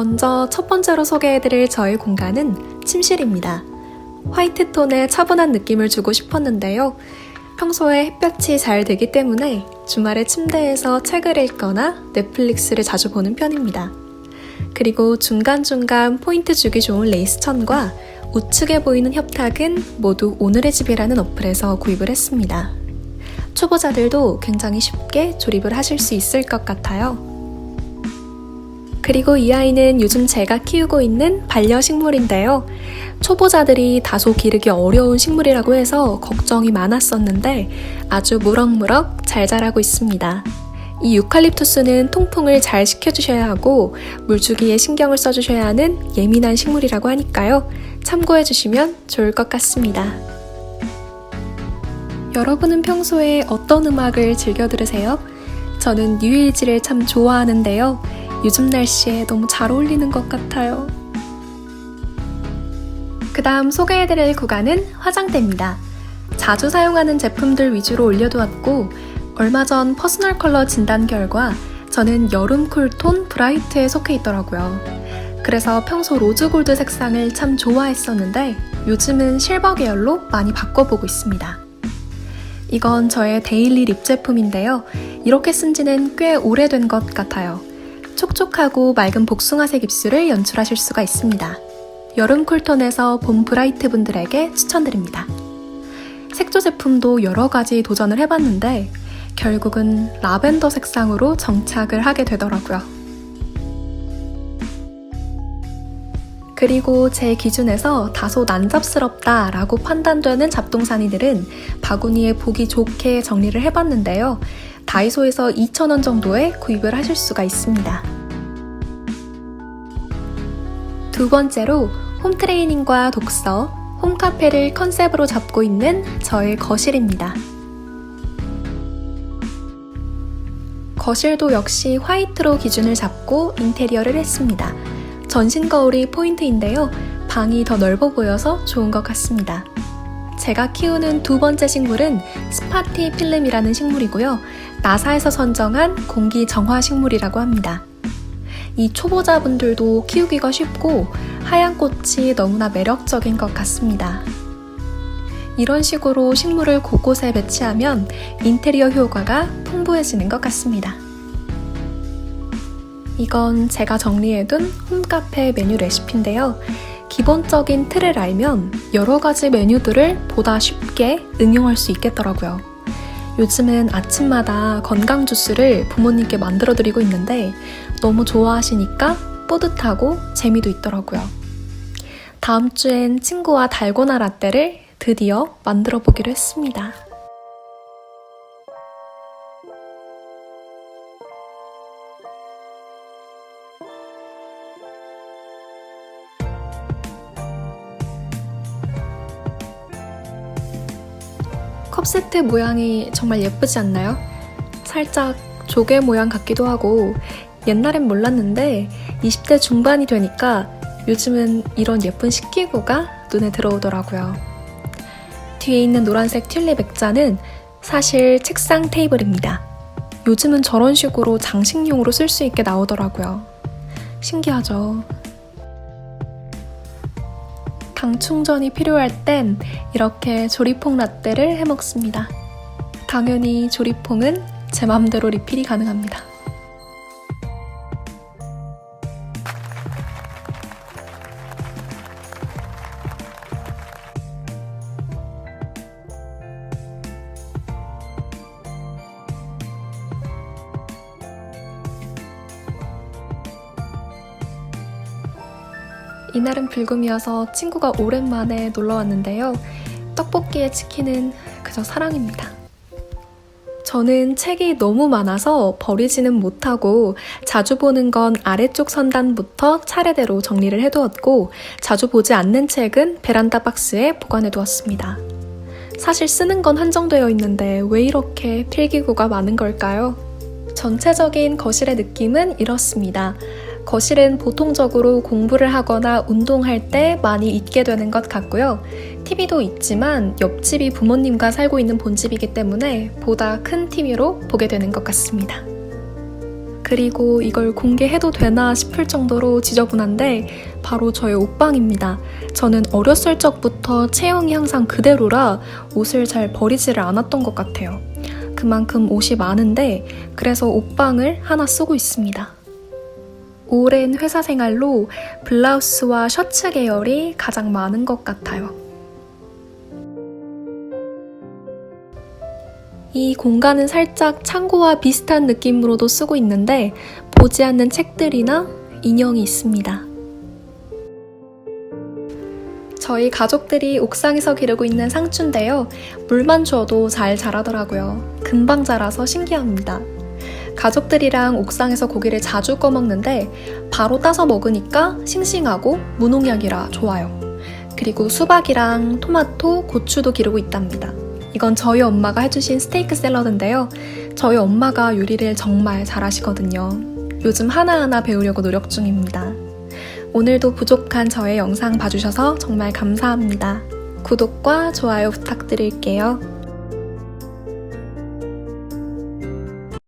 먼저 첫 번째로 소개해드릴 저의 공간은 침실입니다. 화이트 톤의 차분한 느낌을 주고 싶었는데요. 평소에 햇볕이 잘 되기 때문에 주말에 침대에서 책을 읽거나 넷플릭스를 자주 보는 편입니다. 그리고 중간중간 포인트 주기 좋은 레이스 천과 우측에 보이는 협탁은 모두 오늘의 집이라는 어플에서 구입을 했습니다. 초보자들도 굉장히 쉽게 조립을 하실 수 있을 것 같아요. 그리고 이 아이는 요즘 제가 키우고 있는 반려식물인데요. 초보자들이 다소 기르기 어려운 식물이라고 해서 걱정이 많았었는데 아주 무럭무럭 잘 자라고 있습니다. 이 유칼립투스는 통풍을 잘 시켜주셔야 하고 물주기에 신경을 써주셔야 하는 예민한 식물이라고 하니까요. 참고해주시면 좋을 것 같습니다. 여러분은 평소에 어떤 음악을 즐겨 들으세요? 저는 뉴에이지를 참 좋아하는데요. 요즘 날씨에 너무 잘 어울리는 것 같아요. 그 다음 소개해드릴 구간은 화장대입니다. 자주 사용하는 제품들 위주로 올려두었고, 얼마 전 퍼스널 컬러 진단 결과 저는 여름 쿨톤 브라이트에 속해 있더라고요. 그래서 평소 로즈 골드 색상을 참 좋아했었는데 요즘은 실버 계열로 많이 바꿔보고 있습니다. 이건 저의 데일리 립 제품인데요. 이렇게 쓴 지는 꽤 오래된 것 같아요. 촉촉하고 맑은 복숭아색 입술을 연출하실 수가 있습니다. 여름 쿨톤에서 봄 브라이트 분들에게 추천드립니다. 색조 제품도 여러 가지 도전을 해봤는데 결국은 라벤더 색상으로 정착을 하게 되더라고요. 그리고 제 기준에서 다소 난잡스럽다 라고 판단되는 잡동사니들은 바구니에 보기 좋게 정리를 해봤는데요. 다이소에서 2,000원 정도에 구입을 하실 수가 있습니다. 두 번째로 홈트레이닝과 독서, 홈카페를 컨셉으로 잡고 있는 저의 거실입니다. 거실도 역시 화이트로 기준을 잡고 인테리어를 했습니다. 전신 거울이 포인트인데요. 방이 더 넓어 보여서 좋은 것 같습니다. 제가 키우는 두 번째 식물은 스파티 필름이라는 식물이고요. 나사에서 선정한 공기 정화 식물이라고 합니다. 이 초보자분들도 키우기가 쉽고 하얀 꽃이 너무나 매력적인 것 같습니다. 이런 식으로 식물을 곳곳에 배치하면 인테리어 효과가 풍부해지는 것 같습니다. 이건 제가 정리해둔 홈카페 메뉴 레시피인데요. 기본적인 틀을 알면 여러 가지 메뉴들을 보다 쉽게 응용할 수 있겠더라고요. 요즘은 아침마다 건강 주스를 부모님께 만들어 드리고 있는데 너무 좋아하시니까 뿌듯하고 재미도 있더라고요. 다음 주엔 친구와 달고나 라떼를 드디어 만들어 보기로 했습니다. 컵 세트 모양이 정말 예쁘지 않나요? 살짝 조개 모양 같기도 하고 옛날엔 몰랐는데 20대 중반이 되니까 요즘은 이런 예쁜 식기구가 눈에 들어오더라고요. 뒤에 있는 노란색 튤립 액자는 사실 책상 테이블입니다. 요즘은 저런 식으로 장식용으로 쓸 수 있게 나오더라고요. 신기하죠? 당 충전이 필요할 땐 이렇게 조리퐁 라떼를 해 먹습니다. 당연히 조리퐁은 제 맘대로 리필이 가능합니다. 이날은 불금이어서 친구가 오랜만에 놀러 왔는데요. 떡볶이에 치킨은 그저 사랑입니다. 저는 책이 너무 많아서 버리지는 못하고 자주 보는 건 아래쪽 선단부터 차례대로 정리를 해두었고 자주 보지 않는 책은 베란다 박스에 보관해 두었습니다. 사실 쓰는 건 한정되어 있는데 왜 이렇게 필기구가 많은 걸까요? 전체적인 거실의 느낌은 이렇습니다. 거실은 보통적으로 공부를 하거나 운동할 때 많이 있게 되는 것 같고요. TV도 있지만 옆집이 부모님과 살고 있는 본집이기 때문에 보다 큰 TV로 보게 되는 것 같습니다. 그 그리고 이걸 공개해도 되나 싶을 정도로 지저분한데 바로 저의 옷방입니다. 저는 어렸을 적부터 체형이 항상 그대로라 옷을 잘 버리지를 않았던 것 같아요. 그만큼 옷이 많은데 그래서 옷방을 하나 쓰고 있습니다. 오랜 회사 생활로 블라우스와 셔츠 계열이 가장 많은 것 같아요. 이 공간은 살짝 창고와 비슷한 느낌으로도 쓰고 있는데 보지 않는 책들이나 인형이 있습니다. 저희 가족들이 옥상에서 기르고 있는 상추인데요. 물만 줘도 잘 자라더라고요. 금방 자라서 신기합니다. 가족들이랑 옥상에서 고기를 자주 꺼먹는데 바로 따서 먹으니까 싱싱하고 무농약이라 좋아요. 그리고 수박이랑 토마토, 고추도 기르고 있답니다. 이건 저희 엄마가 해주신 스테이크 샐러드인데요. 저희 엄마가 요리를 정말 잘하시거든요. 요즘 하나하나 배우려고 노력 중입니다. 오늘도 부족한 저의 영상 봐주셔서 정말 감사합니다. 구독과 좋아요 부탁드릴게요.